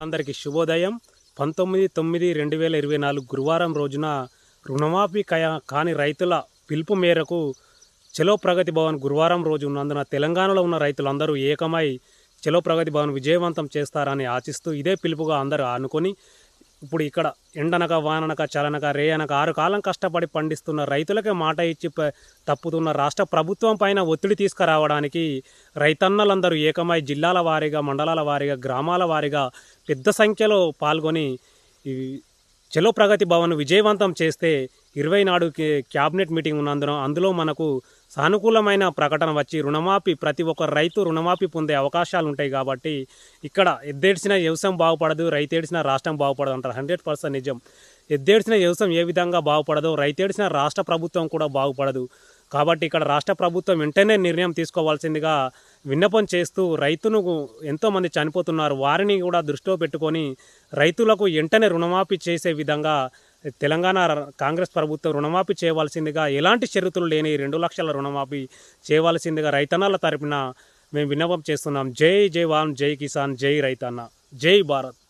అందరికీ శుభోదయం. పంతొమ్మిది తొమ్మిది రెండు వేల ఇరవై నాలుగు గురువారం రోజున రుణమాఫీ కయ కాని రైతుల పిలుపు మేరకు చలో ప్రగతి భవన్ గురువారం రోజు ఉన్నందున తెలంగాణలో ఉన్న రైతులందరూ ఏకమై చలో ప్రగతి భవన్ విజయవంతం చేస్తారని ఆశిస్తూ ఇదే పిలుపుగా అందరూ అనుకొని ఇప్పుడు ఇక్కడ ఎండనక వాననక చలనక రేయనక ఆరు కాలం కష్టపడి పండిస్తున్న రైతులకే మాట ఇచ్చి తప్పుతున్న రాష్ట్ర ప్రభుత్వం పైన ఒత్తిడి తీసుకురావడానికి రైతన్నలందరూ ఏకమై జిల్లాల వారీగా మండలాల వారీగా గ్రామాల వారీగా పెద్ద సంఖ్యలో పాల్గొని చలో ప్రగతి భవన్ విజయవంతం చేస్తే ఇరవై నాడు క్యాబినెట్ మీటింగ్ ఉన్నందున అందులో మనకు సానుకూలమైన ప్రకటన వచ్చి రుణమాఫీ ప్రతి ఒక్క రైతు రుణమాఫీ పొందే అవకాశాలు ఉంటాయి కాబట్టి ఇక్కడ ఎద్దేడ్చిన వ్యవసాయం బాగుపడదు రైతేడ్చిన రాష్ట్రం బాగుపడదు అంటారు. హండ్రెడ్ పర్సెంట్ నిజం. ఎద్దేడ్చిన వ్యవసాయం ఏ విధంగా బాగుపడదో రైతేడ్చిన రాష్ట్ర ప్రభుత్వం కూడా బాగుపడదు. కాబట్టి ఇక్కడ రాష్ట్ర ప్రభుత్వం వెంటనే నిర్ణయం తీసుకోవాల్సిందిగా విన్నపం చేస్తూ రైతును ఎంతోమంది చనిపోతున్నారు. వారిని కూడా దృష్టిలో పెట్టుకొని రైతులకు వెంటనే రుణమాఫీ చేసే విధంగా తెలంగాణ కాంగ్రెస్ ప్రభుత్వం రుణమాఫీ చేయవలసిందిగా ఎలాంటి షరతులు లేని రెండు లక్షల రుణమాఫీ చేయవలసిందిగా రైతన్నల తరపున మేము విన్నపం చేస్తున్నాం. జై జై వాన్ జై కిసాన్ జై రైతన్న. జై భారత్.